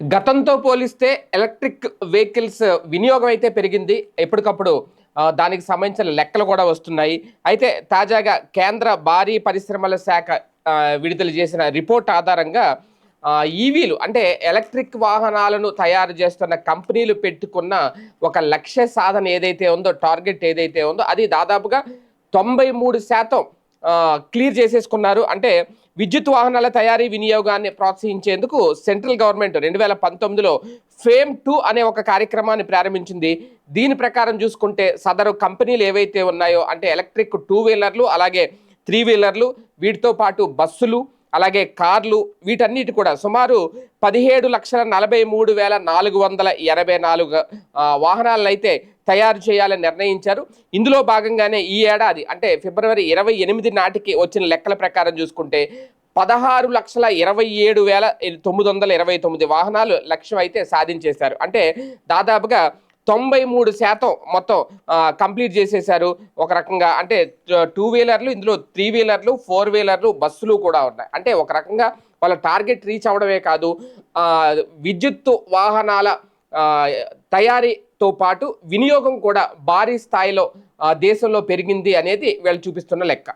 గతంతో పోలిస్తే electric vehicles వినియోగం అయితే పెరిగింది. ఎప్పటికప్పుడు దానికి సంబంధించిన లెక్కలు కూడా వస్తున్నాయి. అయితే తాజాగా కేంద్ర భారీ పరిశ్రమల శాఖ విడుదల చేసిన రిపోర్ట్ ఆధారంగా ఈవీలు అంటే ఎలక్ట్రిక్ వాహనాలను తయారు చేస్తున్న కంపెనీలు పెట్టుకున్న ఒక లక్ష్య సాధన ఏదైతే ఉందో టార్గెట్ ఏదైతే ఉందో అది దాదాపుగా తొంభై మూడు శాతం క్లియర్ చేసేసుకున్నారు. అంటే విద్యుత్ వాహనాల తయారీ వినియోగాన్ని ప్రోత్సహించేందుకు సెంట్రల్ గవర్నమెంట్ రెండు వేల పంతొమ్మిదిలో ఫేమ్ టూ అనే ఒక కార్యక్రమాన్ని ప్రారంభించింది. దీని ప్రకారం చూసుకుంటే సదరు కంపెనీలు ఏవైతే ఉన్నాయో అంటే ఎలక్ట్రిక్ టూ వీలర్లు అలాగే త్రీ వీలర్లు వీటితో పాటు బస్సులు అలాగే కార్లు వీటన్నిటి కూడా సుమారు పదిహేడు లక్షల నలభై మూడు వేల నాలుగు వందల ఎనభై నాలుగు ఆ, వాహనాలను అయితే తయారు చేయాలని నిర్ణయించారు. ఇందులో భాగంగానే ఈ ఏడాది అంటే ఫిబ్రవరి ఇరవై ఎనిమిది నాటికి వచ్చిన లెక్కల ప్రకారం చూసుకుంటే పదహారు లక్షల ఇరవై ఏడు వేల తొమ్మిది వందల ఇరవై తొమ్మిది వాహనాలు లక్ష్యం అయితే సాధించేశారు. అంటే దాదాపుగా తొంభై మూడు శాతం మొత్తం కంప్లీట్ చేసేశారు. ఒక రకంగా అంటే టూ వీలర్లు ఇందులో త్రీ వీలర్లు ఫోర్ వీలర్లు బస్సులు కూడా ఉన్నాయి. అంటే ఒక రకంగా వాళ్ళ టార్గెట్ రీచ్ అవడమే కాదు విద్యుత్తు వాహనాల తయారీతో పాటు వినియోగం కూడా భారీ స్థాయిలో దేశంలో పెరిగింది అనేది వీళ్ళు చూపిస్తున్న లెక్క.